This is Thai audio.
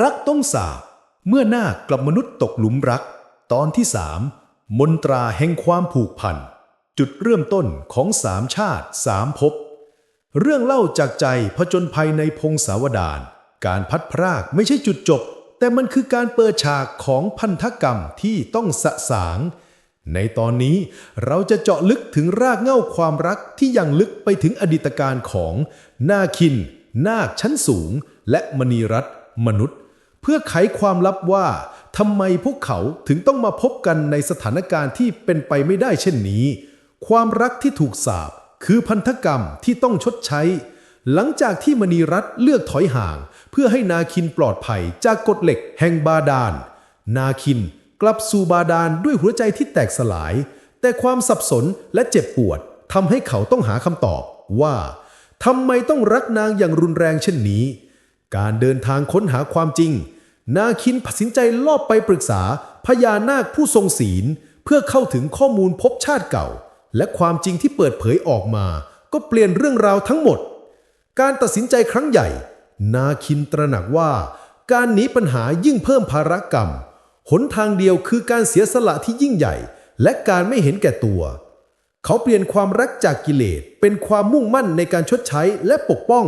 รักต้องสาบเมื่อหน้าคกับมนุษย์ตกหลุมรัก ตอนที่สามมนตราแห่งความผูกพัน จุดเริ่มต้นของสามชาติสามภพเรื่องเล่าจากใจผจญภัยในพงศาวดารการพัดพรากไม่ใช่จุดจบ แต่มันคือการเปิดฉากของพันธกรรมที่ต้องสะสาง ในตอนนี้เราจะเจาะลึกถึงรากเหง้าความรักที่ยังลึกไปถึงอดีตการของ นาคิน นาคชั้นสูง และมณีรัตน์ มนุษย์ เพื่อไขความลับว่าทำไมพวกเขาถึงต้องมาพบกันในสถานการณ์ที่เป็นไปไม่ได้เช่นนี้ ความรักที่ถูกสาปคือพันธกรรมที่ต้องชดใช้ หลังจากที่มณีรัตเลือกถอยห่าง เพื่อให้นาคินปลอดภัยจากกฎเหล็กแห่งบาดาล นาคินกลับสู่บาดาลด้วยหัวใจที่แตกสลาย แต่ความสับสนและเจ็บปวดทำให้เขาต้องหาคำตอบว่าทำไมต้องรักนางอย่างรุนแรงเช่นนี้ การเดินทางค้นหาความจริง นาคินตัดสินใจลอบไปปรึกษาพญานาคผู้ทรงศีล เพื่อเข้าถึงข้อมูลพบชาติเก่า และความจริงที่เปิดเผยออกมา ก็เปลี่ยนเรื่องราวทั้งหมด การตัดสินใจครั้งใหญ่ นาคินตระหนักว่า การหนีปัญหายิ่งเพิ่มภารกรรม หนทางเดียวคือการเสียสละที่ยิ่งใหญ่ และการไม่เห็นแก่ตัว เขาเปลี่ยนความรักจากกิเลสเป็นความมุ่งมั่นในการชดใช้และปกป้อง